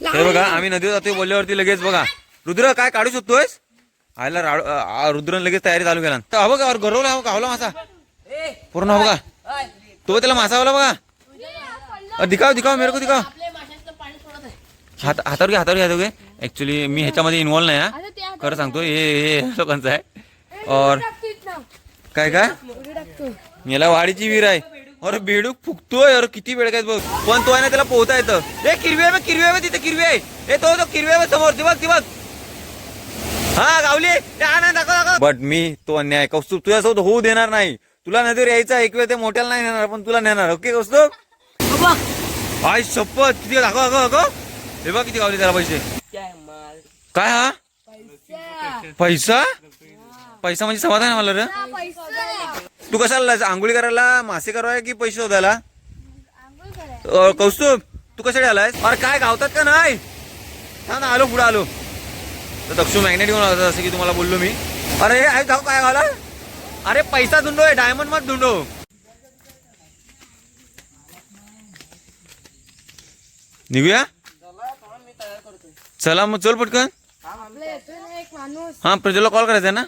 हे बघा आम्ही नदीवर जातोय बोलल्यावरती लगेच बघा. रुद्र काय काढू शकतोयस? आयला राड- लगेच तयारी चालू केला. तर हा बघा गरवला हा गावला मासा. पूर्ण हा बघा तो त्याला मासा वाला बघा दिखाव दिखाव मेरे को दिखाव. हात हातावर घे हातावर घे हातावर घे. ऍक्च्युली मी ह्याच्यामध्ये इन्व्हॉल्व नाही हा. खरं सांगतो हे हे लोकांचं आहे. और काय काय? याला वाडीची विहीर आहे. अरे बेडूक फुकतोय अरे किती वेळ काय बघ. पण तो आहे ना त्याला पोहता येतं. ए किरवी आहे किरवी आहे तिथे किरवी आहे. ए तो तो किरवी आहे समोर ती बघ ती बघ. हा गावली. हा बट मी तो अन्याय कौस्तुभ तुझ्यासोबत होऊ देणार नाही. तुला नदीवर यायचा एक वेळ ते मोठ्याला नाही नेणार पण तुला नेणार. ओके कौस्तुभ? आय शपथ. किती दाखव दाखव दाखव. हे बघ किती गावली त्याला पैसे. काय हा पैसा? पैसा म्हणजे समाधान आहे मला रे. तू कशाला आंघोळी करायला मासे करायला की पैसे शोधायला? कौस्तुभ तू कशासाठी आलाय अरे काय गावतात का नाही? हा ना आलो पुढे आलो. तर दक्षू मॅग्नेट घेऊन आला जसं की तुम्हाला बोललो मी. अरे हे जाऊ काय गावला अरे पैसा धुंडो आहे डायमंड मत धुंडो. निघूया? चला मग चल पटकन. हा प्रज्वलला कॉल करायचा आहे ना?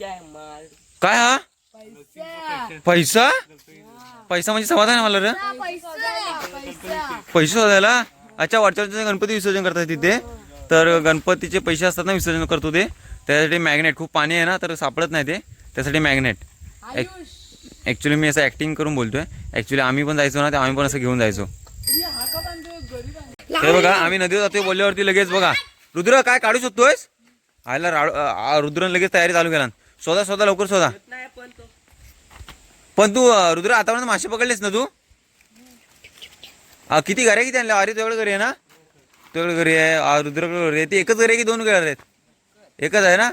काय हा? पैसा. पैसा? म्हणजे समाधान आहे मला रे? पैसा. पैसा. पैसे शोधायला? अच्छा वरच्या वरच्या गणपती विसर्जन करतात तिथे. तर गणपतीचे पैसे असतात ना विसर्जन करतो ते. त्यासाठी मॅग्नेट खूप पाणी आहे ना तर सापडत नाही ते. त्यासाठी मॅग्नेट ऍक्च्युली मी असं ऍक्टिंग करून बोलतोय. ऍक्च्युली आम्ही पण जायचो ना ते आम्ही पण असं घेऊन जायचो. हे बघा आम्ही नदीवर जातोय बोलल्यावरती लगेच बघा. रुद्र काय काढू शकतोयस? आयला रुद्रने लगेच तयारी चालू केला शोधा शोधा लवकर शोधा पण तू. अ, रुद्र आतापर्यंत मासे पकडलेस ना तू? हा किती घरे किती आणल्या? अरे तेवढं घरी आहे ना? तेवढं घरी आहे. आ, रुद्रकडे घरी आहे. ते एकच घरी आहे की दोन घर आहेत? एकच आहे ना?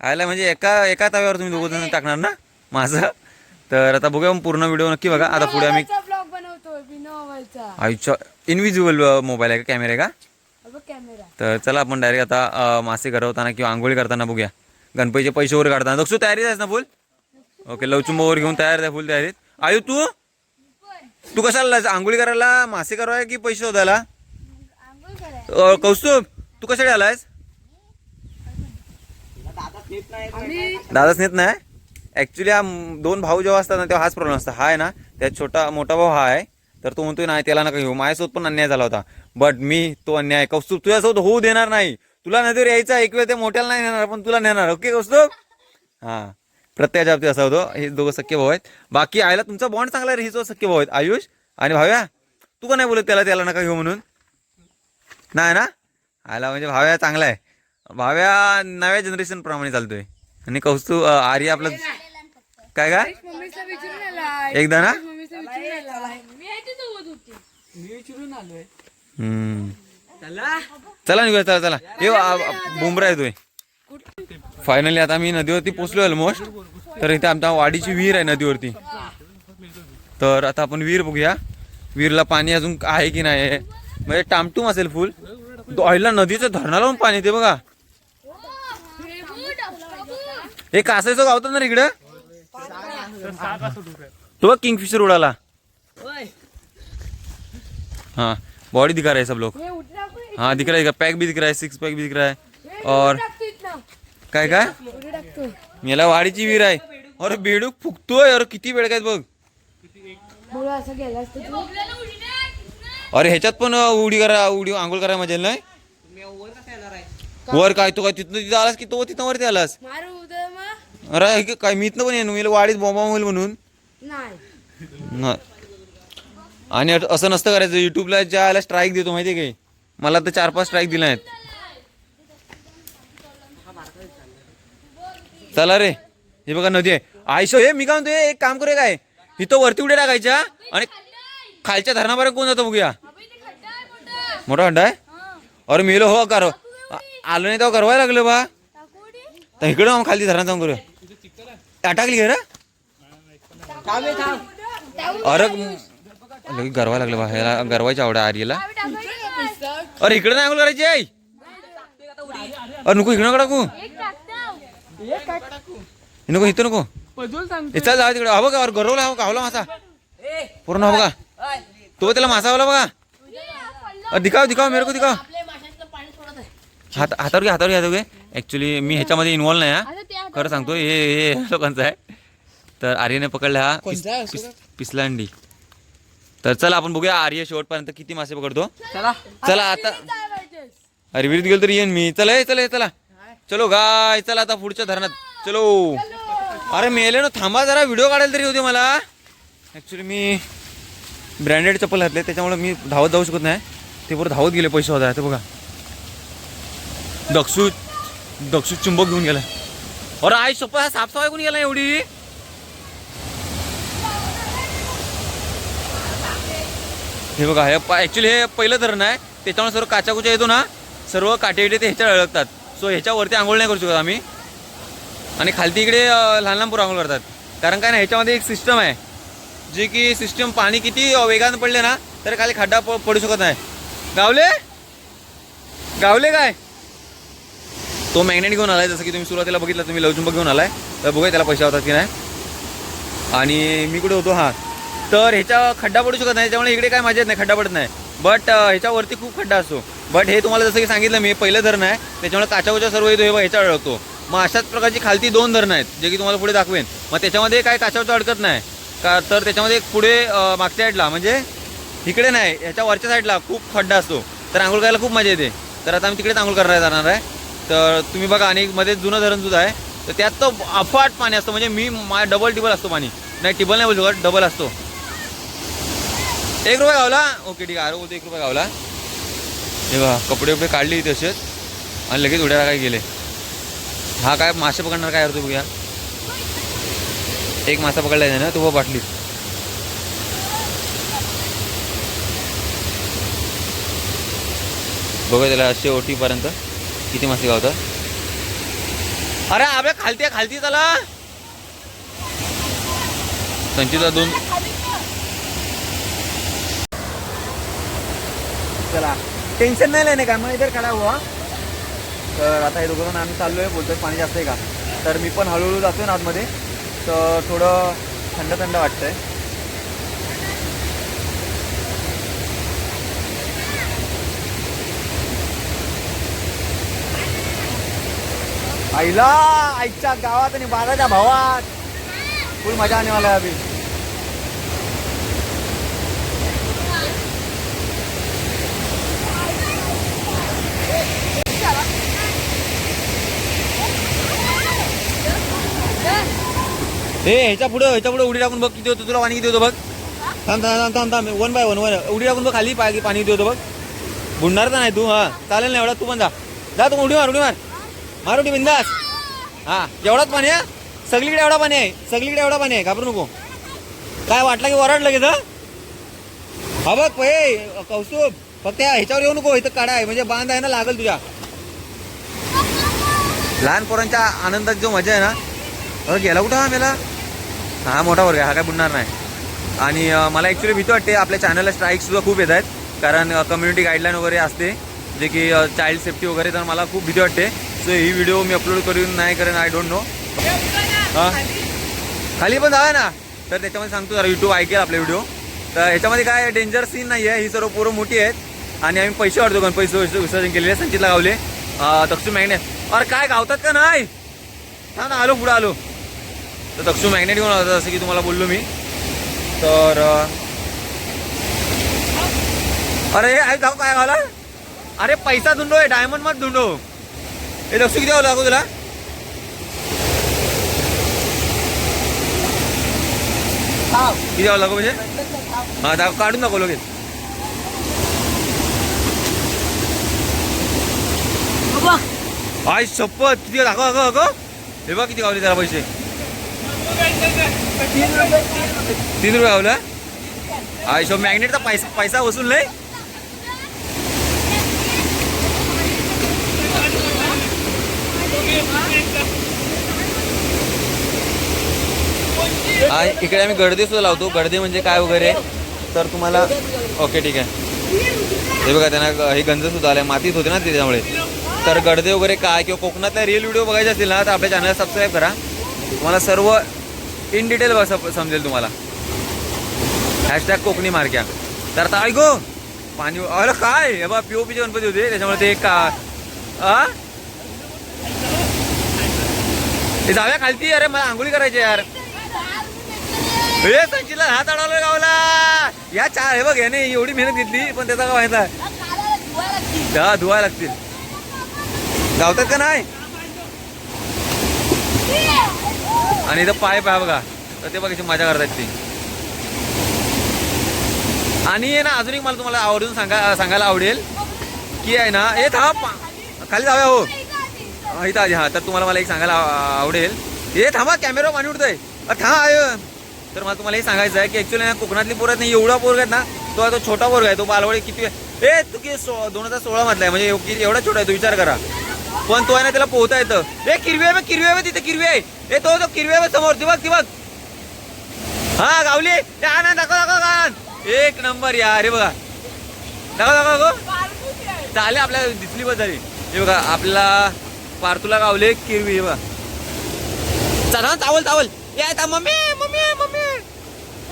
आयला म्हणजे एका एका तव्यावर तुम्ही दोघं जण टाकणार ना? माझं? तर आता बघूया मग पूर्ण व्हिडिओ नक्की बघा. आता पुढे आम्ही ब्लॉग बनवतोय आयुष्य इनविजिबल मोबाईल आहे का? कॅमेरा आहे का? अबे कॅमेरा तर चला आपण डायरेक्ट आता अ, मासे करवताना किंवा आंघोळी करताना बघूया. गणपतीचे पैसे वगैरे काढताना. दक्षू तयारीत आहेस ना फुल? ओके लवचुंब वगैरे घेऊन तयार आहे फुल तयारीत. आयु तू? तू कशाला लाज- आंघोळी करायला मासे करायला की पैसे शोधायला? कौस्तुभ तू कशासाठी आलायस? दादाच नेत नाही? ऍक्च्युली हा दोन भाऊ जेव्हा असतात ना तेव्हा हाच प्रॉब्लेम असतो. हा आहे ना त्यात छोटा मोठा भाऊ हा आहे. तर तो म्हणतोय नाही त्याला नका घेऊ. माझ्यासोबत पण अन्याय झाला होता. बट मी तो अन्याय कौस्तुभ तुझ्यासोबत होऊ देणार नाही. तुला नदीवर यायचा एक वेळ ते मोठ्याला नाही नेणार पण तुला नेणार ओके कौस्तुभ हा. प्रत्येक बाबतीत असा होतो हे दोघं सख्य भाऊ आहेत. बाकी आयला तुमचा बॉन्ड चांगला आहे रे, हे सख्य भाऊ आहेत. आयुष आणि भाव्या तू का नाही बोलत त्याला त्याला नका घेऊ म्हणून? नाही ना? आयला म्हणजे भाव्या चांगला आहे. भाव्या नव्या जनरेशन प्रमाणे चालतोय. आणि कौस्तुभ अं, आर्य आपलं काय काय? एकदा ना? विचारून हम्म. चला. निघूया चला चला. हे बुमरा येतोय फायनली आता मी नदीवरती पोचलो ऑलमोस्ट तर इथे आमच्या वाडीची विहीर आहे नदीवरती. तर आता आपण विहीर बघूया. विहीरला पाणी अजून आहे की नाही. म्हणजे टामटूम असेल फुल ऑइलला नदीचं धरणाला पण पाणी येते बघा. हे कासायचं गावतात ना इकडं? तो बघ किंगफिशर उडाला. हाँ बॉडी दिखा रहा सब लोग हे दिख रहा है पैक भी दिख रहा है सिक्स पैक भी दिख रहा है। और काय काय? मला वाडीची विहीर आहे. अरे बेडूक फुकतोय अरे किती वेळ काय बघ. अरे ह्याच्यात पण उडी करा उडी आंघोळ करा मजा नाही? वर काय तू काय तिथनं तिथं आलास की तो तिथं वरती आलास? अरे काय मी इथनं पण येणं मला वाडीत बॉम्बा होईल म्हणून. आणि असं नसतं करायचं युट्यूबला ज्या आला स्ट्राईक देतो माहितीये काय मला तर चार पाच स्ट्राईक दिला आहेत. चला रे. हे बघा नदी आहे. आयशो हे मी काय म्हणतो एक काम करूया काय? इथं वरती उड्या टाकायच्या आणि खालच्या धरणापर्यंत कोण जातो बघूया? मोठा खड्डा आहे? अरे मेलो हो कर. आलो नाही तेव्हा करवायला लागलो बा. तर इकडं जाऊन खाली धरणात जाऊन करूया. टाकली घे अरे गरवा लागलं बा. ह्याला गरवायची आवड आर्यला. अरे इकडे नाही अंघोळ करायची आई? अरे नको इकडे नको टाकू. हे नको इथं नको. हे चल जाऊ तिकडे. हा का गरवला हा कावला मासा. पूर्ण हो का तो त्याला मासा वाला बघा. अ, दिखाव दिखाओ मेरे को दिखाओ हात हातावर घे हातावर घ्या हातावर ॲक्च्युली मी ह्याच्यामध्ये इन्वॉल्व नाही हा. खरं सांगतो हे हे लोकांचं आहे. तर आर्यने पकडला हा पिसलांडी. तर चला आपण बघूया आर्य शेवटपर्यंत किती मासे पकडतो. चला. चला आता? अरे विहिरीत गेलो तरी येईन मी. चला हे, चला हे, चला. चलो गाय चला आता पुढच्या धरणात. चलो. अरे मेले ना थांबा जरा व्हिडिओ काढायला तरी होते मला. ॲक्च्युली मी ब्रँडेड चप्पल घातले त्याच्यामुळे मी धावत जाऊ शकत नाही. ते बरोबर धावत गेले पैसे होता ते बघा. दक्षू दक्षू चुंबक घेऊन गेला अरे आई हा साफसफाई कोणी गेला एवढी? हे बघा हे ॲक्च्युली हे पहिलं धरण आहे. त्याच्यामुळे सर्व काचाकुचा येतो ना सर्व काटे ते ह्याच्यावर अडकतात. सो ह्याच्यावरती आंघोळ नाही करू शकत आम्ही. आणि खालती इकडे लहान लहान आंघोळ करतात. कारण काय ना ह्याच्यामध्ये एक सिस्टम आहे. जे की सिस्टम पाणी किती वेगानं पडले ना तर खाली खड्डा प- पडू शकत नाही. गावले? गावले काय? तो मॅग्नेट घेऊन आलाय जसं की तुम्ही सुरुवातीला बघितलं तुम्ही लवचुंबक घेऊन आलाय. तर बघूया त्याला पैसे होतात की नाही. आणि मी कुठे होतो? हा. तर ह्याच्या खड्डा पडू शकत नाही त्यामुळे इकडे काय मजा येत नाही खड्डा पडत नाही. बट ह्याच्यावरती खूप खड्डा असतो. बट हे तुम्हाला जसं की सांगितलं मी पहिलं धरण आहे त्याच्यामुळे काचाकोचा सर्व येतो हे बघा ह्याच्यावर अडकतो. मग अशाच प्रकारची खालती दोन धरणं आहेत जे की तुम्हाला पुढे दाखवेन. मग त्याच्यामध्ये काय काचावचं अडकत नाही. का तर त्याच्यामध्ये पुढे मागच्या साईडला म्हणजे इकडे नाही ह्याच्या वरच्या साईडला खूप खड्डा असतो. तर आंघोळ करायला खूप मजा येते. तर आता आम्ही तिकडे आंघोळ करायला जाणार आहे. तर तुम्ही बघा आणि मध्ये जुनं धरण सुद्धा आहे. तर त्यात तर अफाट पाणी असतं म्हणजे मी मा डबल टिबल असतो पाणी. नाही टिबल नाही बोलतो डबल असतो. एक रुपया गावला? ओके ठीक आहे. अरे बोलतो एक रुपया गावला. हे बघा कपडे वपडे काढले तसेच आणि लगेच उड्या काय गेले हा काय मासे पकडणार काय करतो बघूया. एक मासा पकडला आहे ना तो बाटली बघूया त्याला शेवटीपर्यंत किती मासे गावतात. अरे आपल्या खालती आहे, खालती चला. संचिता दोन चला. टेन्शन नाही लेने काय मग इधर खडा हो, हुआ तर आता हे दोघं जण आम्ही चाललो आहे बोलतोय पाणी जास्त आहे का? तर मी पण हळूहळू जातोय ना आतमध्ये. तर थोडं थंड थंड वाटतंय. आईला आईच्या गावात आणि बाराच्या भावात. फुल मजा आने मला अभि अभी ए ह्याच्या पुढं ह्याच्या पुढं उडी टाकून बघ किती होतं तुला पाणी किती होतं बघ. थांब थांब थांब थांब वन बाय वन वन उडी टाकून बघ खाली पाय पाणी किती होतं बघ. बुडणार तर नाही तू हा. चालेल ना एवढा तू पण जा. जा तू उडी मार उडी मार. मार उडी बिंदास. हा एवढाच पाणी आहे. सगळीकडे एवढा पाणी आहे. सगळीकडे एवढा पाणी आहे. घाबरू नको. काय वाटलं की वरडलं की हा? हा बघ पै कौस्तुभ. फक्त या ह्याच्यावर येऊ नको इथं काढा आहे. म्हणजे बांध आहे ना लागल तुझ्या. लहान पोरांच्या आनंदात जो मजा आहे ना. गेला कुठं हा मेला? हा मोठा वर्ग आहे हा काय बुडणार नाही. आणि मला ॲक्च्युली भीती वाटते आपल्या चॅनलला स्ट्राईकसुद्धा खूप येत आहेत कारण कम्युनिटी गाईडलाईन वगैरे असते. जे की चाइल्ड सेफ्टी वगैरे तर मला खूप भीती वाटते. सो ही व्हिडिओ मी अपलोड करून नाही करेन आय डोंट नो हां? खाली पण जाऊया ना. तर त्याच्यामध्ये सांगतो जरा युट्यूब ऐकेल आपले व्हिडिओ तर ह्याच्यामध्ये काय डेंजर सीन नाही आहे ही सर्व पोरं मोठी आहेत. आणि आम्ही पैसे वाढतो गणपती विस- विसर्जन केलेले संचितला गावले. अं, मॅगने अरे काय गावतात का नाही? हा ना आलो पुढं आलो. तर दक्षू मॅग्नेट घेऊन आलो जसं की तुम्हाला बोललो मी. तर अरे आई जाऊ काय गावला अरे पैसा धुंडो आहे डायमंड मत धुंडो. हे दक्षू किती दाखव तुला किती लागो म्हणजे? हा दाखव काढून दाखव लगेच. आय शपथ किती दाखव दाखव दाखव हे बघ किती गावले त्याला पैसे. तीन रुपये आवलं? आयशो मॅग्नेटचा पैसा पैसा वसूल नाही आय इकडे आम्ही गडदे सुद्धा लावतो. गर्दी म्हणजे काय वगैरे? तर तुम्हाला ओके ठीक आहे. हे बघा त्यांना हे गंज सुद्धा आहे. मातीत होते ना त्याच्यामुळे तर गडदे वगैरे काय? किंवा कोकणातल्या रिअल व्हिडिओ बघायचे असतील ना तर आपल्या चॅनलला सबस्क्राईब करा. तुम्हाला सर्व इन डिटेल समजेल तुम्हाला. हॅशटॅग कोकणी मारक्या तर आता ऐको. पाणी अरे काय? हे बा पीओपीचे गणपती होते त्याच्यामुळे ते का आ? जाव्या खालती अरे मला आंघोळी करायची यार. हे संचिला हात अडवला गावला. या चार हे बघ याने एवढी मेहनत घेतली पण त्याचा काय व्हायचा हा धुवायला लागतील. गावतात का नाही? आणि इथं पाय पाय बघा. तर ते बघायची मजा करतात ती. आणि आहे ना अजून एक मला तुम्हाला आवडून सांगा सांगायला आवडेल की आहे ना हे थांब. खाली जाऊया हो. हा, इथं आधी हा तर तुम्हाला मला एक सांगायला आवडेल. हे थांबा कॅमेरा पाणी उडतोय. थांब आय तर मला तुम्हाला हे सांगायचं आहे की ऍक्च्युली ना कोकणातली पोरं नाही एवढा पोरग आहेत ना तो आता तो छोटा पोरग आहे तो बालवळी किती ए तू की सो दोन हजार सोळा मधला आहे म्हणजे एव- एवढा छोटा आहे तो विचार करा. पण तो आहे ना त्याला पोहता येतं. ए किरवी आहे किरवी आहे तिथे किरवी आहे. ए तो तो किरवी आहे समोर ती बघ ती बघ. हा गावली. आनंद दाखव दाखव आनंद एक नंबर या अरे बघा. दाखव दाखव दाखव. चाले आपल्याला दिसली बस झाली हे बघा आपला पारतुला गावले किरवी बघा. चला चावल चावल. या मम्मी मम्मी मम्मी.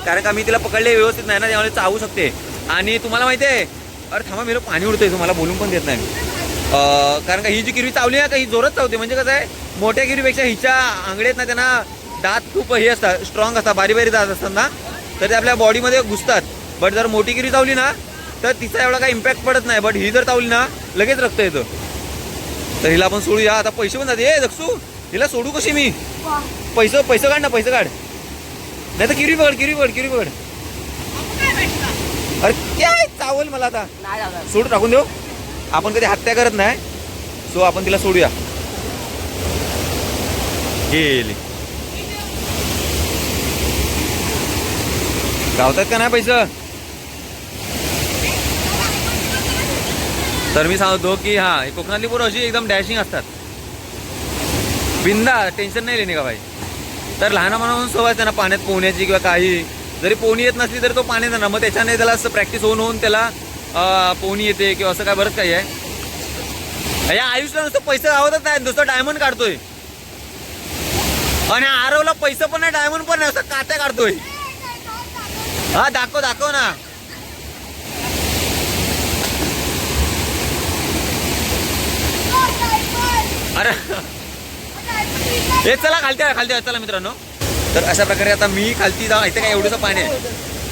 कारण का मी तिला पकडले व्यवस्थित नाही ना त्यामुळे चावू शकते. आणि तुम्हाला माहिती आहे अरे थांबा मेरे पाणी उडतंय तुम्हाला बोलून पण देत नाही मी. कारण का ही जी किरवी चावली ना का ही जोरात चावते. म्हणजे कसं आहे मोठ्या किरवीपेक्षा हिच्या आंगडीत ना त्यांना दात खूप हे असतात स्ट्रॉंग असतात बारी बारी दात असतात ना तर ते आपल्या बॉडीमध्ये घुसतात. बट जर मोठी किरवी चावली ना तर तिचा एवढा काही इम्पॅक्ट पडत नाही. बट ही जर चावली ना लगेच रक्त येतं तर हिला आपण सोडूया. आता पैसे पण जाते ए दक्षू हिला सोडू कशी मी? पैसे पैसे काढ ना पैसे काढ. नाही तर किरवी पकड किरवी पकड. किरवी पकड अरे काय चावल मला आता. सोडू टाकून देऊ? आपण कधी हत्या करत नाही. सो आपण तिला सोडूया. गेली. गावतात का नाही पैसे? तर मी सांगतो की हा कोकणातली पोरं अशी एकदम डॅशिंग असतात. बिंदा टेन्शन नाही लेणे का भाई? तर लहानपणापासून सवय त्यांना पाण्यात पोहण्याची किंवा काही. जरी पोहणी येत नसली तरी तो पाण्यात ना मग त्याच्याने त्याला असं प्रॅक्टिस होऊन होऊन त्याला पोहणी येते किंवा असं काय बरंच काही आहे. या आयुष्याला नुसतं पैसे गावतच नाही नुसतं डायमंड काढतोय. आणि आरवला पैसे पण नाही डायमंड पण नाही असं काट्या काढतोय. हा दाखव दाखव ना. अरे. हे चला खालती खालती चला मित्रांनो. तर अशा प्रकारे आता मी खालती जाऊन इथे काय एवढंसं पाणी आहे.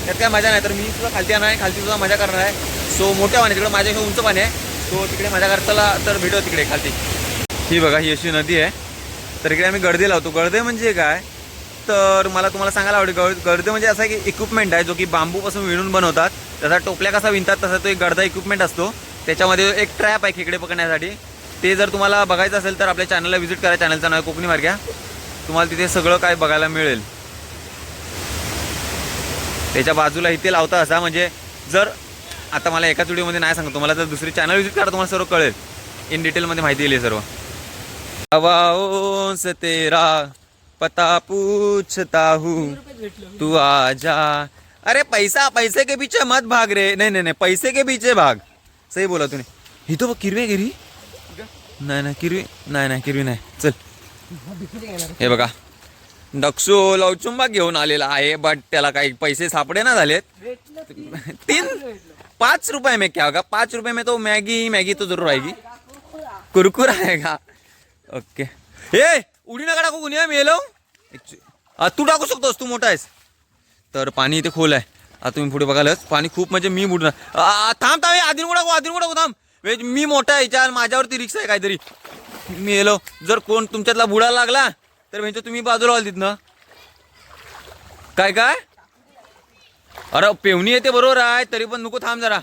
त्यात काय मजा नाही तर मी सुद्धा खालती आणणार आहे खालती सुद्धा मजा करणार आहे. सो मोठ्या पाणी तिकडे माझ्या उंच पाणी आहे. सो तिकडे माझ्या घरचाला तर भेटू तिकडे खालती. ही बघा ही अशी नदी आहे. तर इकडे आम्ही गर्दे लावतो. गर्दे म्हणजे काय? तर मला तुम्हाला सांगायला आवडेल गड गर्दे म्हणजे असा एक इक्विपमेंट आहे जो की बांबूपासून विणून बनवतात. त्याचा टोपल्या कसा विणतात तसा तो एक गर्दा इक्विपमेंट असतो. त्याच्यामध्ये एक ट्रॅप आहे खेकडे पकडण्यासाठी. ते जर तुम्हाला बघायचं असेल तर आपल्या चॅनलला व्हिजिट करा. चॅनलचं नाव कोकणी मार्ग्या. तुम्हाला तिथे सगळं काय बघायला मिळेल. त्याच्या बाजूला इथे लावता असा म्हणजे जर आता मला एकाच व्हिडिओमध्ये नाही सांगतो. तुम्हाला जर दुसरी चॅनल विजिट करा तुम्हाला सर्व कळेल. इन डिटेलमध्ये माहिती दिली सर्व. हवाओं से तेरा पता पूछता हूँ तू आजा. अरे पैसा पैसे के पीछे मत भाग रे. नाही नाही नाही पैसे के पीछे भाग. सही बोला तूने. ही तो किरवी गिरी. नाही नाही किरवी नाही नाही किरवी नाही. चल. हे बघा. डक्सो लवचुंबा घेऊन आलेला आहे बट त्याला काही पैसे सापडे ना झालेत. तीन पाच रुपये में क्या होगा? पाच रुपये में तो मैगी मैगी तो जरूर आएगी। कुरकुर आएगा। ओके। ए उडी नका टाकू कुणी मेलो तू टाकू शकतोस तू मोठा आहेस। तर पाणी इथे खोल आहे। आता तुम्ही पुढे बघालच पाणी खूप म्हणजे मी बुडणार थांब थांब आधी टाकू आधी टाकू थांब. वेज मी मोठा आहे याच्या माझ्यावरती रिक्षा आहे काहीतरी. मी येलो जर कोण तुमच्यातला बुडायला लागला तर म्हणजे तुम्ही बाजूला व्हाल तिथनं. काय काय? अरे पेवणी येते बरोबर आहे तरी पण नको थांब जरा.